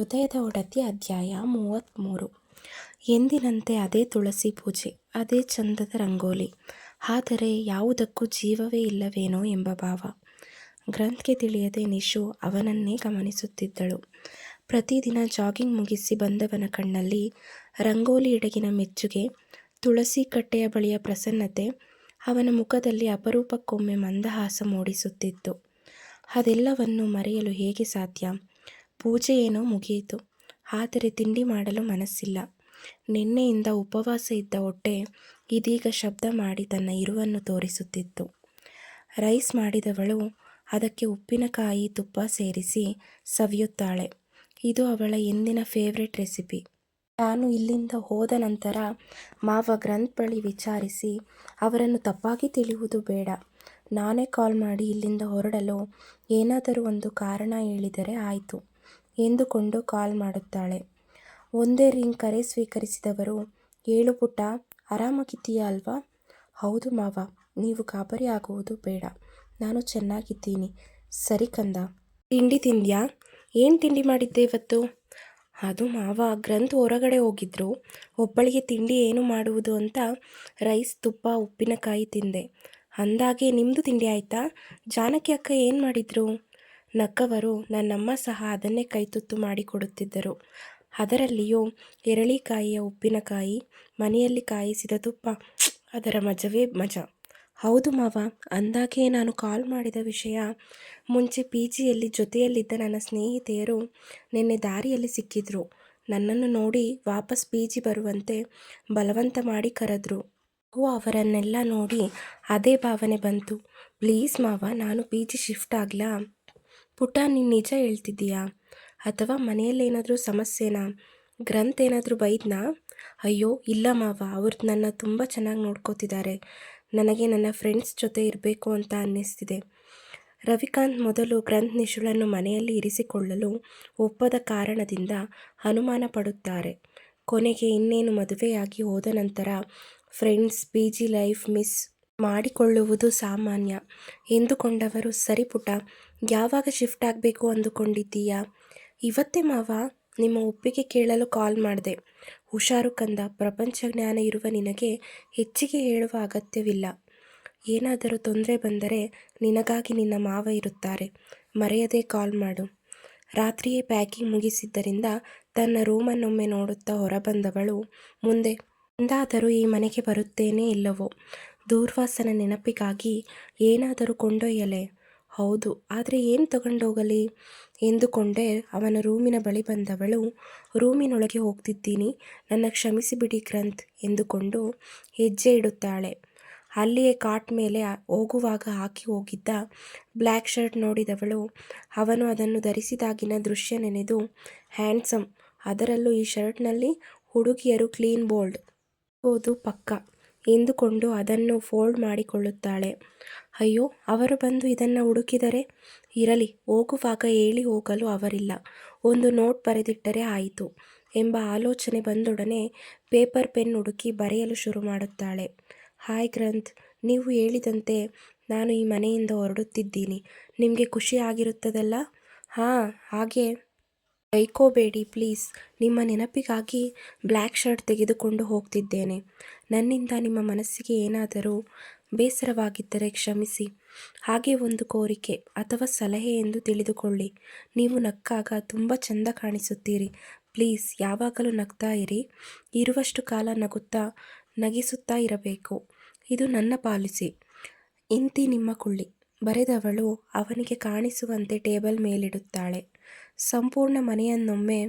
ಹೃದಯದ ಒಡತಿ ಅಧ್ಯಾಯ ಮೂವತ್ತ್ಮೂರು ಎಂದಿನಂತೆ ಅದೇ ತುಳಸಿ ಪೂಜೆ, ಅದೇ ಚಂದದ ರಂಗೋಲಿ. ಆದರೆ ಯಾವುದಕ್ಕೂ ಜೀವವೇ ಇಲ್ಲವೇನೋ ಎಂಬ ಭಾವ. ಗ್ರಂಥ್ಗೆ ತಿಳಿಯದೆ ನಿಶು ಅವನನ್ನೇ ಗಮನಿಸುತ್ತಿದ್ದಳು. ಪ್ರತಿದಿನ ಜಾಗಿಂಗ್ ಮುಗಿಸಿ ಬಂದವನ ಕಣ್ಣಲ್ಲಿ ರಂಗೋಲಿ ಇಡಗಿನ ಮೆಚ್ಚುಗೆ, ತುಳಸಿ ಕಟ್ಟೆಯ ಬಳಿಯ ಪ್ರಸನ್ನತೆ, ಅವನ ಮುಖದಲ್ಲಿ ಅಪರೂಪಕ್ಕೊಮ್ಮೆ ಮಂದಹಾಸ ಮೂಡಿಸುತ್ತಿತ್ತು. ಅದೆಲ್ಲವನ್ನು ಮರೆಯಲು ಹೇಗೆ ಸಾಧ್ಯ? ಪೂಜೆ ಏನೋ ಮುಗಿಯಿತು ಆದರೆ ತಿಂಡಿ ಮಾಡಲು ಮನಸ್ಸಿಲ್ಲ. ನಿನ್ನೆಯಿಂದ ಉಪವಾಸ ಇದ್ದ ಹೊಟ್ಟೆ ಇದೀಗ ಶಬ್ದ ಮಾಡಿ ತನ್ನ ಇರುವನ್ನು ತೋರಿಸುತ್ತಿತ್ತು. ರೈಸ್ ಮಾಡಿದವಳು ಅದಕ್ಕೆ ಉಪ್ಪಿನಕಾಯಿ ತುಪ್ಪ ಸೇರಿಸಿ ಸವಿಯುತ್ತಾಳೆ. ಇದು ಅವಳ ಎಂದಿನ ಫೇವ್ರೆಟ್ ರೆಸಿಪಿ. ನಾನು ಇಲ್ಲಿಂದ ಹೋದ ನಂತರ ಮಾವ ಗ್ರಂಥ್ ಬಳಿ ವಿಚಾರಿಸಿ ಅವರನ್ನು ತಪ್ಪಾಗಿ ತಿಳಿಯುವುದು ಬೇಡ. ನಾನೇ ಕಾಲ್ ಮಾಡಿ ಇಲ್ಲಿಂದ ಹೊರಡಲು ಏನಾದರೂ ಒಂದು ಕಾರಣ ಹೇಳಿದರೆ ಆಯಿತು. ಎಂದುಕೊಂಡು ಕಾಲ್ ಮಾಡುತ್ತಾಳೆ. ಒಂದೇ ರಿಂಗ್ ಕರೆ ಸ್ವೀಕರಿಸಿದವರು, ಏಳು ಪುಟ ಆರಾಮಾಗಿದ್ದೀಯಾ ಅಲ್ವಾ? ಹೌದು ಮಾವ, ನೀವು ಗಾಬರಿ ಆಗುವುದು ಬೇಡ. ನಾನು ಚೆನ್ನಾಗಿದ್ದೀನಿ. ಸರಿ ಕಂದ. ತಿಂಡಿ ತಿಂದ್ಯಾ? ಏನು ತಿಂಡಿ ಮಾಡಿದ್ದೆ ಇವತ್ತು? ಅದು ಮಾವ, ಗ್ರಂಥ್ ಹೊರಗಡೆ ಹೋಗಿದ್ರು. ಒಬ್ಬಳಿಗೆ ತಿಂಡಿ ಏನು ಮಾಡುವುದು ಅಂತ ರೈಸ್, ತುಪ್ಪ, ಉಪ್ಪಿನಕಾಯಿ ತಿಂದೆ. ಅಂದಾಗೆ ನಿಮ್ಮದು ತಿಂಡಿ ಆಯಿತಾ? ಜಾನಕಿ ಅಕ್ಕ ಏನು ಮಾಡಿದರು? ನಕ್ಕವರು ನನ್ನಮ್ಮ ಸಹ ಅದನ್ನೇ ಕೈತುತ್ತು ಮಾಡಿಕೊಡುತ್ತಿದ್ದರು. ಅದರಲ್ಲಿಯೂ ಎರಳಿಕಾಯಿಯ ಉಪ್ಪಿನಕಾಯಿ, ಮನೆಯಲ್ಲಿ ಕಾಯಿಸಿದ ತುಪ್ಪ, ಅದರ ಮಜವೇ ಮಜ. ಹೌದು ಮಾವ ಅಂದಾಗೆ ನಾನು ಕಾಲ್ ಮಾಡಿದ ವಿಷಯ. ಮುಂಚೆ ಪಿ ಜಿಯಲ್ಲಿ ಜೊತೆಯಲ್ಲಿದ್ದ ನನ್ನ ಸ್ನೇಹಿತೆಯರು ನಿನ್ನೆ ದಾರಿಯಲ್ಲಿ ಸಿಕ್ಕಿದ್ರು. ನನ್ನನ್ನು ನೋಡಿ ವಾಪಸ್ ಪಿ ಜಿ ಬರುವಂತೆ ಬಲವಂತ ಮಾಡಿ ಕರೆದ್ರು. ಓ, ಅವರನ್ನೆಲ್ಲ ನೋಡಿ ಅದೇ ಭಾವನೆ ಬಂತು. ಪ್ಲೀಸ್ ಮಾವ, ನಾನು ಪಿ ಜಿ ಶಿಫ್ಟ್ ಆಗಲಾ? ಪುಟ್ಟ ನೀನು ನಿಜ ಹೇಳ್ತಿದ್ದೀಯಾ? ಅಥವಾ ಮನೆಯಲ್ಲೇನಾದರೂ ಸಮಸ್ಯೆನಾ? ಗ್ರಂಥ ಏನಾದರೂ ಬೈದ್ನಾ? ಅಯ್ಯೋ, ಇಲ್ಲ ಮಾವ, ಅವ್ರು ನನ್ನ ತುಂಬ ಚೆನ್ನಾಗಿ ನೋಡ್ಕೋತಿದ್ದಾರೆ. ನನಗೆ ನನ್ನ ಫ್ರೆಂಡ್ಸ್ ಜೊತೆ ಇರಬೇಕು ಅಂತ ಅನ್ನಿಸ್ತಿದೆ. ರವಿಕಾಂತ್ ಮೊದಲು ಗ್ರಂಥ್ ನಿಶುಳನ್ನು ಮನೆಯಲ್ಲಿ ಇರಿಸಿಕೊಳ್ಳಲು ಒಪ್ಪದ ಕಾರಣದಿಂದ ಅನುಮಾನ ಪಡುತ್ತಾರೆ. ಕೊನೆಗೆ ಇನ್ನೇನು ಮದುವೆಯಾಗಿ ಹೋದ ನಂತರ friends P G life miss ಮಾಡಿಕೊಳ್ಳುವುದು ಸಾಮಾನ್ಯ. ಎಂದುಕೊಂಡವರು, ಸರಿ ಪುಟ ಯಾವಾಗ ಶಿಫ್ಟ್ ಆಗಬೇಕು ಅಂದುಕೊಂಡಿದ್ದೀಯಾ? ಇವತ್ತೇ ಮಾವ, ನಿಮ್ಮ ಒಪ್ಪಿಗೆ ಕೇಳಲು ಕಾಲ್ ಮಾಡಿದೆ. ಹುಷಾರು ಕಂದ, ಪ್ರಪಂಚ ಜ್ಞಾನ ಇರುವ ನಿನಗೆ ಹೆಚ್ಚಿಗೆ ಹೇಳುವ ಅಗತ್ಯವಿಲ್ಲ. ಏನಾದರೂ ತೊಂದರೆ ಬಂದರೆ ನಿನಗಾಗಿ ನಿನ್ನ ಮಾವ ಇರುತ್ತಾರೆ. ಮರೆಯದೆ ಕಾಲ್ ಮಾಡು. ರಾತ್ರಿಯೇ ಪ್ಯಾಕಿಂಗ್ ಮುಗಿಸಿದ್ದರಿಂದ ತನ್ನ ರೂಮನ್ನೊಮ್ಮೆ ನೋಡುತ್ತಾ ಹೊರಬಂದವಳು ಮುಂದೆ, ಎಂದಾದರೂ ಈ ಮನೆಗೆ ಬರುತ್ತೇನೆ ಇಲ್ಲವೋ? ದೂರ್ವಾಸನ ನೆನಪಿಗಾಗಿ ಏನಾದರೂ ಕೊಂಡೊಯ್ಯಲೆ. ಹೌದು, ಆದರೆ ಏನು ತಗೊಂಡೋಗಲಿ ಎಂದುಕೊಂಡೇ ಅವನ ರೂಮಿನ ಬಳಿ ಬಂದವಳು, ರೂಮಿನೊಳಗೆ ಹೋಗ್ತಿದ್ದೀನಿ, ನನ್ನ ಕ್ಷಮಿಸಿಬಿಡಿ ಗ್ರಂಥ್ ಎಂದುಕೊಂಡು ಹೆಜ್ಜೆ ಇಡುತ್ತಾಳೆ. ಅಲ್ಲಿಯೇ ಕಾಟ್ ಮೇಲೆ ಹೋಗುವಾಗ ಹಾಕಿ ಹೋಗಿದ್ದ ಬ್ಲ್ಯಾಕ್ ಶರ್ಟ್ ನೋಡಿದವಳು, ಅವನು ಅದನ್ನು ಧರಿಸಿದಾಗಿನ ದೃಶ್ಯ ನೆನೆದು ಹ್ಯಾಂಡ್ಸಮ್, ಅದರಲ್ಲೂ ಈ ಶರ್ಟ್ನಲ್ಲಿ ಹುಡುಗಿಯರು ಕ್ಲೀನ್ ಬೋಲ್ಡ್. ಓದು ಪಕ್ಕ. ಎಂದುಕೊಂಡು ಅದನ್ನು ಫೋಲ್ಡ್ ಮಾಡಿಕೊಳ್ಳುತ್ತಾಳೆ. ಅಯ್ಯೋ, ಅವರು ಬಂದು ಇದನ್ನು ಹುಡುಕಿದರೆ? ಇರಲಿ, ಹೋಗುವಾಗ ಹೇಳಿ ಹೋಗಲು ಅವರಿಲ್ಲ. ಒಂದು ನೋಟ್ ಬರೆದಿಟ್ಟರೆ ಆಯಿತು ಎಂಬ ಆಲೋಚನೆ ಬಂದೊಡನೆ ಪೇಪರ್ ಪೆನ್ ಹುಡುಕಿ ಬರೆಯಲು ಶುರು ಮಾಡುತ್ತಾಳೆ. ಹಾಯ್ ಗ್ರಂಥ್, ನೀವು ಹೇಳಿದಂತೆ ನಾನು ಈ ಮನೆಯಿಂದ ಹೊರಡುತ್ತಿದ್ದೀನಿ. ನಿಮಗೆ ಖುಷಿ ಆಗಿರುತ್ತದಲ್ಲ? ಹಾಂ, ಹಾಗೆ. ಬೈಕೋಬೇಡಿ ಪ್ಲೀಸ್. ನಿಮ್ಮ ನೆನಪಿಗಾಗಿ ಬ್ಲ್ಯಾಕ್ ಶರ್ಟ್ ತೆಗೆದುಕೊಂಡು ಹೋಗ್ತಿದ್ದೇನೆ. ನನ್ನಿಂದ ನಿಮ್ಮ ಮನಸ್ಸಿಗೆ ಏನಾದರೂ ಬೇಸರವಾಗಿದ್ದರೆ ಕ್ಷಮಿಸಿ. ಹಾಗೆ ಒಂದು ಕೋರಿಕೆ ಅಥವಾ ಸಲಹೆ ಎಂದು ತಿಳಿದುಕೊಳ್ಳಿ. ನೀವು ನಕ್ಕಾಗ ತುಂಬ ಚೆಂದ ಕಾಣಿಸುತ್ತೀರಿ. ಪ್ಲೀಸ್, ಯಾವಾಗಲೂ ನಗ್ತಾ ಇರಿ. ಇರುವಷ್ಟು ಕಾಲ ನಗುತ್ತಾ, ನಗಿಸುತ್ತಾ ಇರಬೇಕು. ಇದು ನನ್ನ ಪಾಲಿಸಿ. ಇಂತಿ ನಿಮ್ಮ ಕುಳ್ಳಿ. ಬರೆದವಳು ಅವನಿಗೆ ಕಾಣಿಸುವಂತೆ ಟೇಬಲ್ ಮೇಲಿಡುತ್ತಾಳೆ. ಸಂಪೂರ್ಣ ಮನೆಯನ್ನೊಮ್ಮೆ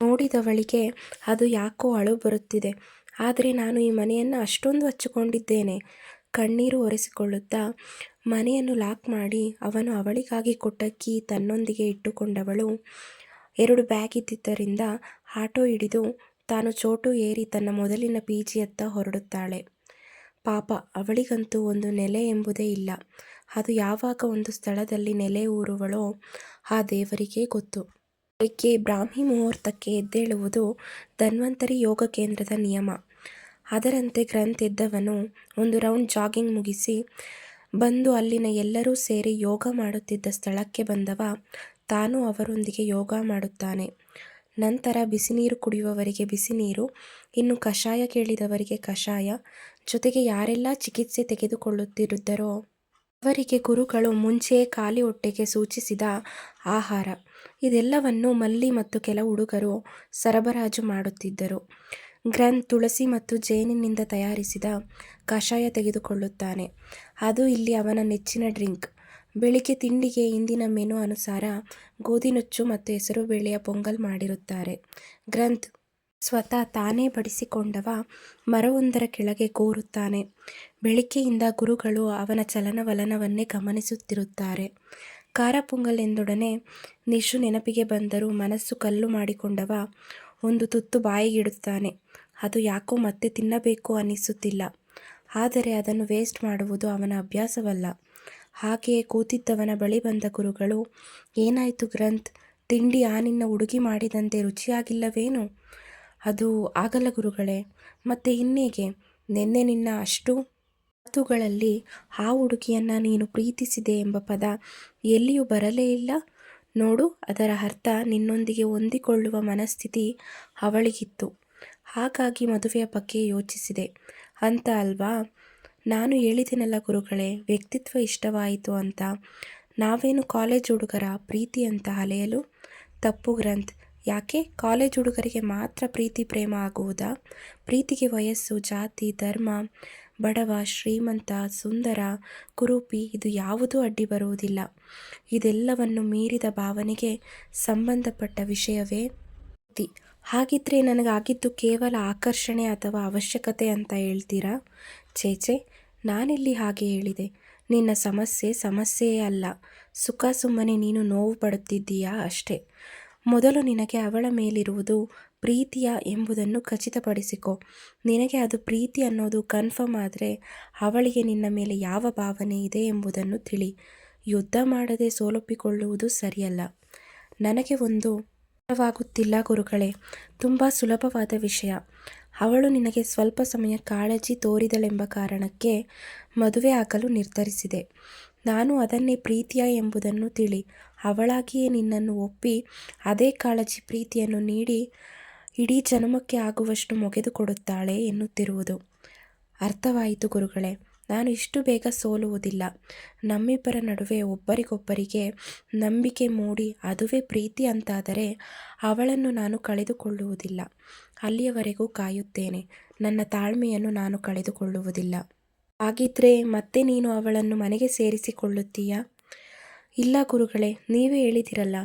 ನೋಡಿದವಳಿಗೆ ಅದು ಯಾಕೋ ಅಳು ಬರುತ್ತಿದೆ. ಆದರೆ ನಾನು ಈ ಮನೆಯನ್ನು ಅಷ್ಟೊಂದು ಹಚ್ಚಿಕೊಂಡಿದ್ದೇನೆ. ಕಣ್ಣೀರು ಒರೆಸಿಕೊಳ್ಳುತ್ತಾ ಮನೆಯನ್ನು ಲಾಕ್ ಮಾಡಿ ಅವನು ಅವಳಿಗಾಗಿ ಕೊಟ್ಟ ಕೀ ತನ್ನೊಂದಿಗೆ ಇಟ್ಟುಕೊಂಡವಳು. ಎರಡು ಬ್ಯಾಗ್ ಇದ್ದಿದ್ದರಿಂದ ಆಟೋ ಹಿಡಿದು ತಾನು ಚೋಟು ಏರಿ ತನ್ನ ಮೊದಲಿನ ಪಿ ಜಿಯತ್ತ ಹೊರಡುತ್ತಾಳೆ. ಪಾಪ, ಅವಳಿಗಂತೂ ಒಂದು ನೆಲೆ ಎಂಬುದೇ ಇಲ್ಲ. ಅದು ಯಾವಾಗ ಒಂದು ಸ್ಥಳದಲ್ಲಿ ನೆಲೆ ಊರುವಳೋ ಆ ದೇವರಿಗೇ ಗೊತ್ತು. ಬೆಳಗ್ಗೆ ಬ್ರಾಹ್ಮಿ ಮುಹೂರ್ತಕ್ಕೆ ಎದ್ದೇಳುವುದು ಧನ್ವಂತರಿ ಯೋಗ ಕೇಂದ್ರದ ನಿಯಮ. ಅದರಂತೆ ಗ್ರಂಥ್ ಎದ್ದವನು ಒಂದು ರೌಂಡ್ ಜಾಗಿಂಗ್ ಮುಗಿಸಿ, ಬಂದು ಅಲ್ಲಿನ ಎಲ್ಲರೂ ಸೇರಿ ಯೋಗ ಮಾಡುತ್ತಿದ್ದ ಸ್ಥಳಕ್ಕೆ ಬಂದವ ತಾನು ಅವರೊಂದಿಗೆ ಯೋಗ ಮಾಡುತ್ತಾನೆ. ನಂತರ ಬಿಸಿನೀರು ಕುಡಿಯುವವರಿಗೆ ಬಿಸಿನೀರು ಇನ್ನು ಕಷಾಯ ಕೇಳಿದವರಿಗೆ ಕಷಾಯ, ಜೊತೆಗೆ ಯಾರೆಲ್ಲ ಚಿಕಿತ್ಸೆ ತೆಗೆದುಕೊಳ್ಳುತ್ತಿದ್ದರೋ ಅವರಿಗೆ ಗುರುಗಳು ಮುಂಚೆಯೇ ಖಾಲಿ ಹೊಟ್ಟೆಗೆ ಸೂಚಿಸಿದ ಆಹಾರ. ಇದೆಲ್ಲವನ್ನು ಮಲ್ಲಿ ಮತ್ತು ಕೆಲ ಹುಡುಗರು ಸರಬರಾಜು ಮಾಡುತ್ತಿದ್ದರು. ಗ್ರನ್ ತುಳಸಿ ಮತ್ತು ಜೇನಿನಿಂದ ತಯಾರಿಸಿದ ಕಷಾಯ ತೆಗೆದುಕೊಳ್ಳುತ್ತಾನೆ. ಅದು ಇಲ್ಲಿ ಅವನ ನೆಚ್ಚಿನ ಡ್ರಿಂಕ್. ಬೆಳಿಗ್ಗೆ ತಿಂಡಿಗೆ ಇಂದಿನ ಮೆನು ಅನುಸಾರ ಗೋಧಿ ನುಚ್ಚು ಮತ್ತು ಹೆಸರುಬೇಳೆಯ ಪೊಂಗಲ್ ಮಾಡಿರುತ್ತಾರೆ. ಗ್ರಂಥ್ ಸ್ವತಃ ತಾನೇ ಬಡಿಸಿಕೊಂಡವ, ಮರವೊಂದರ ಕೆಳಗೆ ಕೂರುತ್ತಾನೆ. ಬೆಳಿಗ್ಗೆಯಿಂದ ಗುರುಗಳು ಅವನ ಚಲನವಲನವನ್ನೇ ಗಮನಿಸುತ್ತಿರುತ್ತಾರೆ. ಖಾರ ಪೊಂಗಲ್ ಎಂದೊಡನೆ ನಿಶು ನೆನಪಿಗೆ ಬಂದರೂ ಮನಸ್ಸು ಕಲ್ಲು ಮಾಡಿಕೊಂಡವ, ಒಂದು ತುತ್ತು ಬಾಯಿಗಿಡುತ್ತಾನೆ. ಅದು ಯಾಕೋ ಮತ್ತೆ ತಿನ್ನಬೇಕು ಅನ್ನಿಸುತ್ತಿಲ್ಲ. ಆದರೆ ಅದನ್ನು ವೇಸ್ಟ್ ಮಾಡುವುದು ಅವನ ಅಭ್ಯಾಸವಲ್ಲ. ಹಾಗೆಯೇ ಕೂತಿದ್ದವನ ಬಳಿ ಬಂದ ಗುರುಗಳು, ಏನಾಯಿತು ಗ್ರಂಥ್? ತಿಂಡಿ ಆ ನಿನ್ನ ಹುಡುಗಿ ಮಾಡಿದಂತೆ ರುಚಿಯಾಗಿಲ್ಲವೇನು? ಅದು ಆಗಲ್ಲ ಗುರುಗಳೇ. ಮತ್ತೆ ಇನ್ನೇಗೆ, ನಿನ್ನೆ ನಿನ್ನ ಅಷ್ಟು ಮಾತುಗಳಲ್ಲಿ ಆ ಹುಡುಗಿಯನ್ನು ನೀನು ಪ್ರೀತಿಸಿದೆ ಎಂಬ ಪದ ಎಲ್ಲಿಯೂ ಬರಲೇ ಇಲ್ಲ. ನೋಡು, ಅದರ ಅರ್ಥ ನಿನ್ನೊಂದಿಗೆ ಹೊಂದಿಕೊಳ್ಳುವ ಮನಸ್ಥಿತಿ ಅವಳಿಗಿತ್ತು. ಹಾಗಾಗಿ ಮದುವೆಯ ಬಗ್ಗೆ ಯೋಚಿಸಿದೆ. ಅಂತ ಅಲ್ವಾ? ನಾನು ಹೇಳಿದೆನಲ್ಲ ಗುರುಗಳೇ, ವ್ಯಕ್ತಿತ್ವ ಇಷ್ಟವಾಯಿತು ಅಂತ. ನಾವೇನು ಕಾಲೇಜ್ ಹುಡುಗರ ಪ್ರೀತಿ ಅಂತ ಅಲೆಯಲು? ತಪ್ಪು ಗ್ರಂಥ್. ಯಾಕೆ? ಕಾಲೇಜ್ ಹುಡುಗರಿಗೆ ಮಾತ್ರ ಪ್ರೀತಿ, ಪ್ರೇಮ ಆಗುವುದಾ? ಪ್ರೀತಿಗೆ ವಯಸ್ಸು, ಜಾತಿ, ಧರ್ಮ, ಬಡವ, ಶ್ರೀಮಂತ, ಸುಂದರ, ಕುರೂಪಿ, ಇದು ಯಾವುದೂ ಅಡ್ಡಿ ಬರುವುದಿಲ್ಲ. ಇದೆಲ್ಲವನ್ನು ಮೀರಿದ ಭಾವನೆಗೆ ಸಂಬಂಧಪಟ್ಟ ವಿಷಯವೇ? ಪ್ರೀತಿ. ಹಾಗಿದ್ರೆ ನನಗಾಗಿದ್ದು ಕೇವಲ ಆಕರ್ಷಣೆ ಅಥವಾ ಅವಶ್ಯಕತೆ ಅಂತ ಹೇಳ್ತೀರಾ? ಚೇಚೆ ನಾನಿಲ್ಲಿ ಹಾಗೆ ಹೇಳಿದೆ. ನಿನ್ನ ಸಮಸ್ಯೆ ಸಮಸ್ಯೆಯೇ ಅಲ್ಲ. ಸುಖ ಸುಮ್ಮನೆ ನೀನು ನೋವು ಪಡುತ್ತಿದ್ದೀಯಾ? ಅಷ್ಟೇ. ಮೊದಲು ನಿನಗೆ ಅವಳ ಮೇಲಿರುವುದು ಪ್ರೀತಿಯ ಎಂಬುದನ್ನು ಖಚಿತಪಡಿಸಿಕೊ. ನಿನಗೆ ಅದು ಪ್ರೀತಿ ಅನ್ನೋದು ಕನ್ಫರ್ಮ್ ಆದರೆ ಅವಳಿಗೆ ನಿನ್ನ ಮೇಲೆ ಯಾವ ಭಾವನೆ ಇದೆ ಎಂಬುದನ್ನು ತಿಳಿ. ಯುದ್ಧ ಮಾಡದೆ ಸೋಲೊಪ್ಪಿಕೊಳ್ಳುವುದು ಸರಿಯಲ್ಲ. ನನಗೆ ಒಂದು ಅರ್ಥವಾಗುತ್ತಿಲ್ಲ ಗುರುಗಳೇ, ತುಂಬ ಸುಲಭವಾದ ವಿಷಯ. ಅವಳು ನಿನಗೆ ಸ್ವಲ್ಪ ಸಮಯ ಕಾಳಜಿ ತೋರಿದಳೆಂಬ ಕಾರಣಕ್ಕೆ ಮದುವೆ ಆಗಲು ನಿರ್ಧರಿಸಿದೆ. ನಾನು ಅದನ್ನೇ ಪ್ರೀತಿಯ ಎಂಬುದನ್ನು ತಿಳಿ. ಅವಳಾಗಿಯೇ ನಿನ್ನನ್ನು ಒಪ್ಪಿ ಅದೇ ಕಾಳಜಿ ಪ್ರೀತಿಯನ್ನು ನೀಡಿ ಇಡೀ ಜನ್ಮಕ್ಕೆ ಆಗುವಷ್ಟು ಕೊಡುತ್ತಾಳೆ ಎನ್ನುತ್ತಿರುವುದು. ಅರ್ಥವಾಯಿತು ಗುರುಗಳೇ, ನಾನು ಇಷ್ಟು ಬೇಗ ಸೋಲುವುದಿಲ್ಲ. ನಮ್ಮಿಬ್ಬರ ನಡುವೆ ಒಬ್ಬರಿಗೊಬ್ಬರಿಗೆ ನಂಬಿಕೆ ಮೂಡಿ ಅದುವೇ ಪ್ರೀತಿ ಅಂತಾದರೆ ಅವಳನ್ನು ನಾನು ಕಳೆದುಕೊಳ್ಳುವುದಿಲ್ಲ. ಅಲ್ಲಿಯವರೆಗೂ ಕಾಯುತ್ತೇನೆ, ನನ್ನ ತಾಳ್ಮೆಯನ್ನು ನಾನು ಕಳೆದುಕೊಳ್ಳುವುದಿಲ್ಲ. ಹಾಗಿದ್ರೆ ಮತ್ತೆ ನೀನು ಅವಳನ್ನು ಮನೆಗೆ ಸೇರಿಸಿಕೊಳ್ಳುತ್ತೀಯಾ? ಇಲ್ಲ ಗುರುಗಳೇ, ನೀವೇ ಹೇಳಿದಿರಲ್ಲ,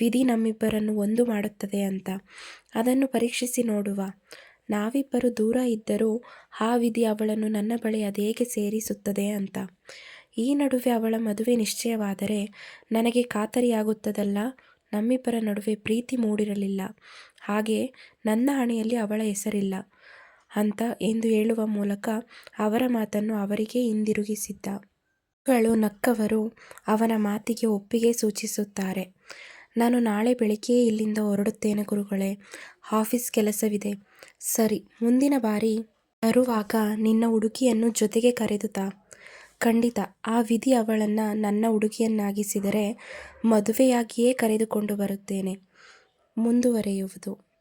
ವಿಧಿ ನಮ್ಮಿಬ್ಬರನ್ನು ಒಂದು ಮಾಡುತ್ತದೆ ಅಂತ. ಅದನ್ನು ಪರೀಕ್ಷಿಸಿ ನೋಡುವ. ನಾವಿಬ್ಬರು ದೂರ ಇದ್ದರೂ ಆ ವಿಧಿ ಅವಳನ್ನು ನನ್ನ ಬಳಿ ಅದೇಗೆ ಸೇರಿಸುತ್ತದೆ ಅಂತ. ಈ ನಡುವೆ ಅವಳ ಮದುವೆ ನಿಶ್ಚಯವಾದರೆ ನನಗೆ ಖಾತರಿಯಾಗುತ್ತದಲ್ಲ, ನಮ್ಮಿಬ್ಬರ ನಡುವೆ ಪ್ರೀತಿ ಮೂಡಿರಲಿಲ್ಲ. ಹಾಗೆ ನನ್ನ ಹಣೆಯಲ್ಲಿ ಅವಳ ಹೆಸರಿಲ್ಲ ಅಂತ ಎಂದು ಹೇಳುವ ಮೂಲಕ ಅವರ ಮಾತನ್ನು ಅವರಿಗೆ ಹಿಂದಿರುಗಿಸಿದ್ದ. ಗಳು ನಕ್ಕವರು ಅವನ ಮಾತಿಗೆ ಒಪ್ಪಿಗೆ ಸೂಚಿಸುತ್ತಾರೆ. ನಾನು ನಾಳೆ ಬೆಳಿಗ್ಗೆಯೇ ಇಲ್ಲಿಂದ ಹೊರಡುತ್ತೇನೆ ಗುರುಗಳೇ, ಆಫೀಸ್ ಕೆಲಸವಿದೆ. ಸರಿ, ಮುಂದಿನ ಬಾರಿ ಬರುವಾಗ ನಿನ್ನ ಹುಡುಗಿಯನ್ನು ಜೊತೆಗೆ ಕರೆದುತಾ. ಖಂಡಿತ, ಆ ವಿಧಿ ಅವಳನ್ನು ನನ್ನ ಹುಡುಗಿಯನ್ನಾಗಿಸಿದರೆ ಮದುವೆಯಾಗಿಯೇ ಕರೆದುಕೊಂಡು ಬರುತ್ತೇನೆ. ಮುಂದುವರೆಯುವುದು.